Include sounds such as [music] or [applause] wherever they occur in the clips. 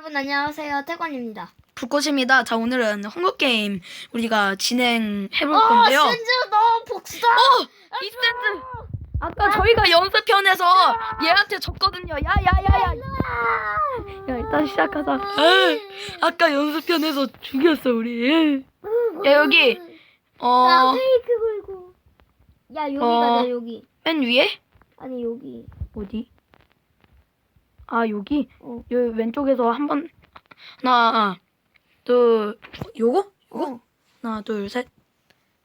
여러분 안녕하세요 태권입니다. 불꽃입니다. 자 오늘은 헝거 게임 우리가 진행해볼 어 건데요. 센즈 너 복수다. 어, 이 샌드. 아까 저희가 연습편에서 얘한테 졌거든요. 야야야야. 야 일단 시작하자. 에이, 아까 연습편에서 죽였어 우리. 야 여기 나 어맨 페이크 걸고. 야 여기 어. 가자 여기. 위에 아니 여기. 어디? 아 여기 어. 여기 왼쪽에서 한 번 하나 둘 요거 요거 어. 하나 둘 셋.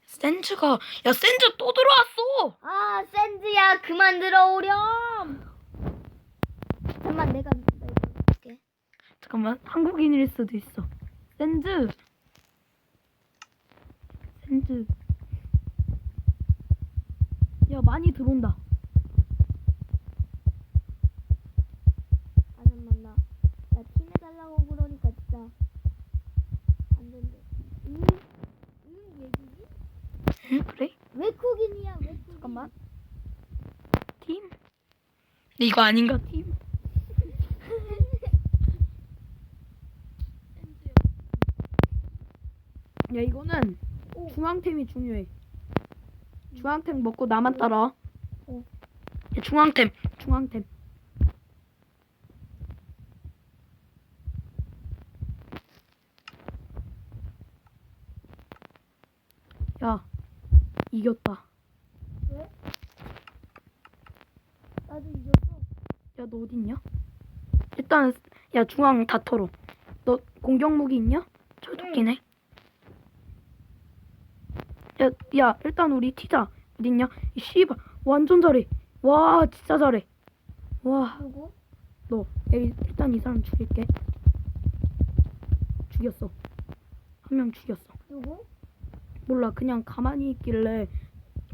센즈가 야 센즈 또 들어왔어. 아 센즈야 그만 들어오렴. 잠만 내가 내가 볼게. 잠깐만 한국인일 수도 있어 샌즈 샌즈 야 많이 들어온다 아 잠만 나. 나 팀 해달라고 그러니까 진짜 안 된대. 응? 응 얘기지? 응 그래? 왜 쿡인? 잠깐만. 팀? 근데 이거 아닌가 팀? 야 이거는 오. 중앙템이 중요해. 중앙템 먹고 나만 따라 오. 야, 중앙템 중앙템. 야 이겼다 왜? 나도 이겼어. 야 너 어딨냐? 일단 야 중앙 다 털어 너 공격 무기 있냐? 철도끼네 야, 야 일단 우리 튀자 어딨냐? 이 씨발 완전 잘해 와 진짜 잘해 와 누구? 너 야, 일- 일단 이 사람 죽일게 죽였어 한 명 죽였어 누구? 몰라. 그냥 가만히 있길래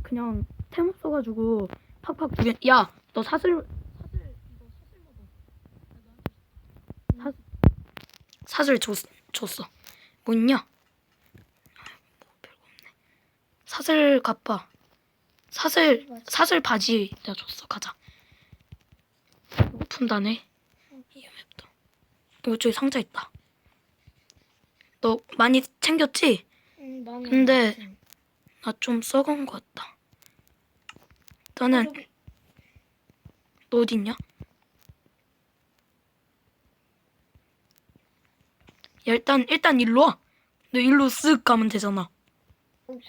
그냥 템 없어가지고 팍팍 죽였 야너 사슬 사, 사슬 줬, 줬어. 뭐 있냐? 뭐 별거 없네. 사슬 갚아. 사슬 사슬 바지 내가 줬어. 가자. 오픈다네. 이 맵도 어 저기 상자 있다. 너 많이 챙겼지? 응 나는. 근데 나 좀 썩은 것 같다. 너는 너 어디 있냐? 야, 일단 일단 일로 와. 너 일로 쓱 가면 되잖아.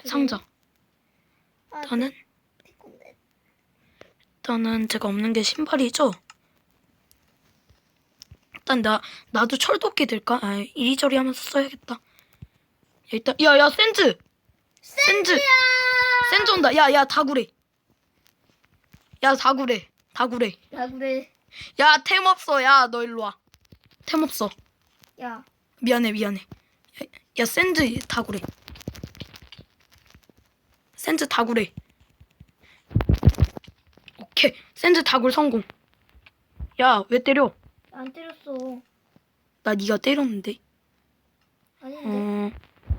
상자. 아, 저는 태권데. 일단은 제가 없는 게 신발이죠. 일단 나 나도 철도끼 될까? 아 이리저리 하면서 써야겠다. 야, 일단 야야 센즈 센즈 센즈 온다. 야야 다구래. 야 다구래 다구래. 야 그래. 야템 없어. 야 너 일로 와. 템 없어. 야 미안해 미안해. 야, 야 센즈 다구래. 센즈 다구래. 오케이 센즈 다굴 성공. 야 왜 때려? 안 때렸어. 나 네가 때렸는데. 아닌데. 어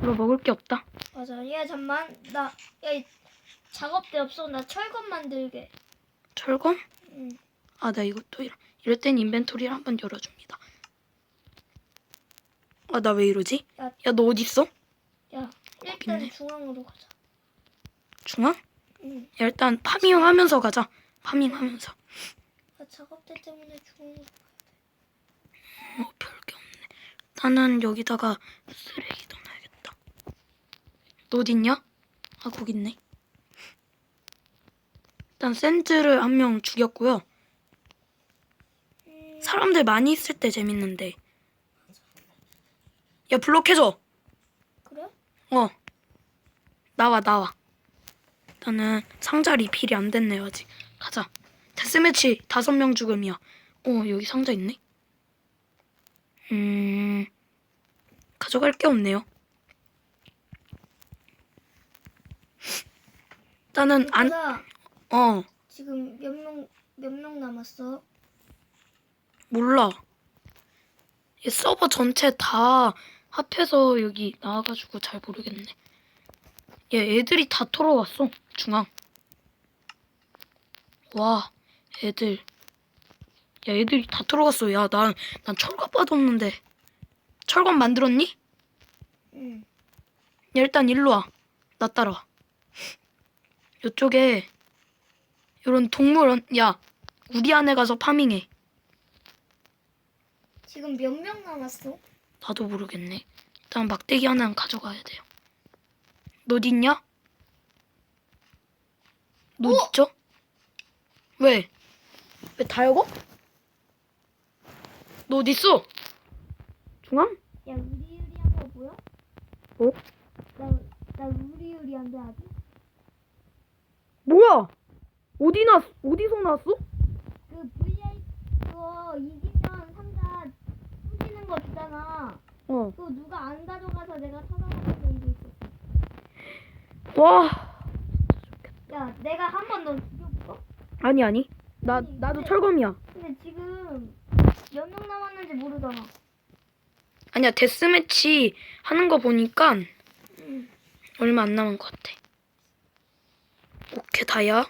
이거 먹을 게 없다. 맞아. 야 잠만 나. 야이 작업대 없어. 나 철검 만들게. 철검? 응. 아 나 이것도 이럴, 이럴 땐 인벤토리를 한번 열어줍니다. 아 나 왜 이러지? 야. 야 너 어디 있어? 야 일단 있네. 중앙으로 가자. 중앙? 응. 야, 일단 파밍하면서 가자. 파밍하면서. 나 작업대 때문에 중앙으로. 어, 별게 없네. 나는 여기다가 쓰레기. 너 어딨냐? 아, 거기 있네. 일단 샌즈를 한 명 죽였고요. 음, 사람들 많이 있을 때 재밌는데. 야, 블록해줘. 그래? 어. 나와, 나와. 나는 상자 리필이 안 됐네요, 아직. 가자. 데스매치 다섯 명 죽음이야. 어, 여기 상자 있네. 음, 가져갈 게 없네요. 나는 안, 나 어, 지금 몇 명 몇 명 남았어? 몰라. 이 서버 전체 다 합해서 여기 나와가지고 잘 모르겠네. 얘 애들이 다 털어왔어, 중앙. 와, 애들. 야 애들이 다 들어갔어. 야 난 난 철갑 받았는데 철갑 만들었니? 응. 야, 일단 일로 와. 나 따라와. 이쪽에 이런 동물 야 우리 안에 가서 파밍해. 지금 몇 명 남았어? 나도 모르겠네. 일단 막대기 하나는 가져가야 돼요. 너 있냐? 너 어? 있죠? 왜? 왜 다여고? 너 어디 있어? 중앙? 야 우리 유리한 거 보여? 어? 나 나 우리 유리한데 아직? 뭐야? 어디 나 어디서 나왔어? 그 그거 이기면 상자 부시는 거 주잖아. 어. 그거 누가 안 가져가서 내가 찾아가는 게 있어. 와. 야 내가 한 번 너 죽여볼까? 아니 아니. 나 나도 철검이야. 근데 지금 몇 명 남았는지 모르잖아. 아니야 데스매치 하는 거 보니까 응. 얼마 안 남은 것 같아. 오케이 다야.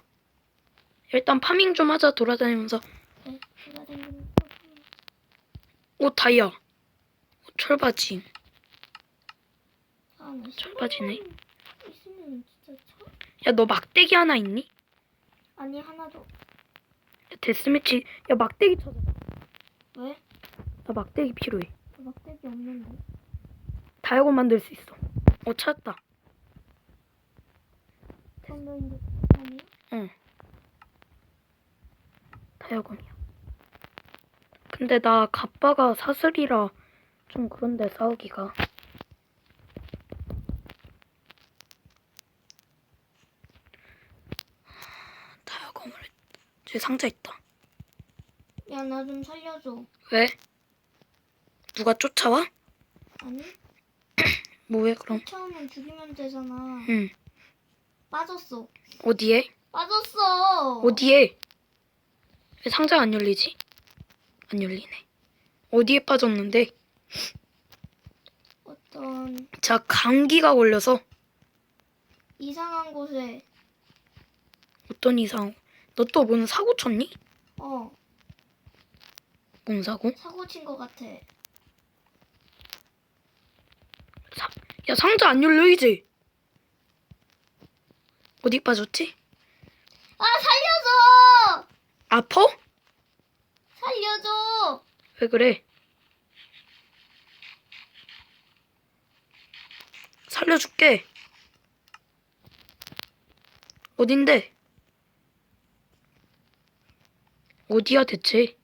일단 파밍 좀 하자 돌아다니면서. 네, 오 다이아. 오, 철바지. 아, 나 철바지네. 야 너 막대기 하나 있니? 아니 하나도. 야, 데스매치. 야 막대기 찾아. 왜? 나 막대기 필요해. 막대기 없는데. 다이아곤 만들 수 있어. 어 찾았다. 선배인데 아니야? 응. 다이아곤이야. 근데 나 가빠가 사슬이라 좀 그런데 싸우기가. 다이아곤을 저기 상자 있다. 야 나 좀 살려줘. 왜? 누가 쫓아와? 아니? [clears throat] 뭐해 그럼? 처음엔 죽이면 되잖아. 응. 빠졌어. 어디에? 빠졌어. 어디에? 왜 상자가 안 열리지? 안 열리네. 어디에 빠졌는데? 어떤 자 감기가 걸려서 이상한 곳에 어떤 이상? 너 또 뭔 사고 쳤니? 어 뭔 사고? 사고 친 것 같아. 사, 야 상자 안 열려 이제. 어디 빠졌지? 아 살려줘! 아퍼? 살려줘! 왜 그래? 살려줄게. 어딘데? 어디야 대체?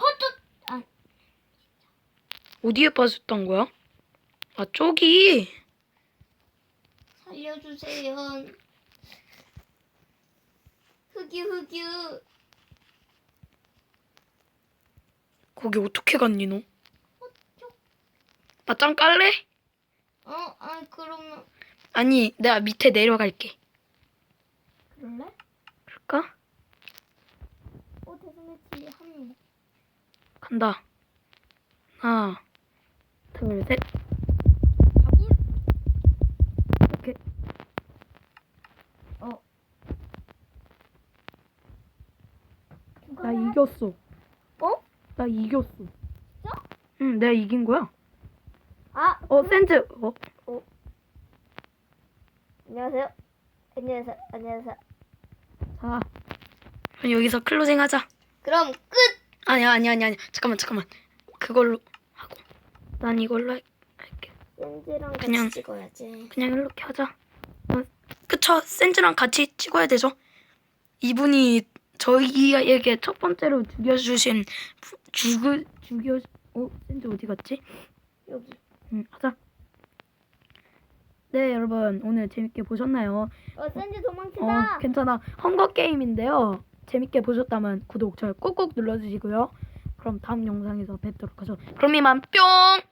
헛헛 아 어디에 빠졌던 거야? 아 저기. 살려주세요. 흑유 흑유. 거기 어떻게 갔니 너? 맞짱 깔래? 어? 아 그러면 아니 내가 밑에 내려갈게. 그럴래? 그럴까? 어 대선배치 한 명. 간다. 하나, 둘, 셋. 이겼어. 어? 나 이겼어. 진짜? 응, 내가 이긴 거야. 아 어, 샌즈. 어, 안녕하세요. 안녕하세요. 안녕하세요. 자. 그럼 여기서 클로징 하자. 그럼 끝. 아니야, 아니야, 아니야, 아니야. 잠깐만, 잠깐만. 그걸로 하고. 난 이걸로 할, 할게. 렌즈랑 같이 그냥- 찍어야지. 그냥 이렇게 하자. 어, 그쵸? 샌즈랑 같이 찍어야 되죠? 이분이 저희에게 첫 번째로 죽여주신 부- 죽을 죽여 어 샌즈 어디 갔지? 여기. 응 하자. 네 여러분 오늘 재밌게 보셨나요? 어 샌즈 어 도망친다. 괜찮아 헝거 게임인데요. 재밌게 보셨다면 구독 좋아요 꾹꾹 눌러주시고요. 그럼 다음 영상에서 뵙도록 하죠. 그럼 이만 뿅.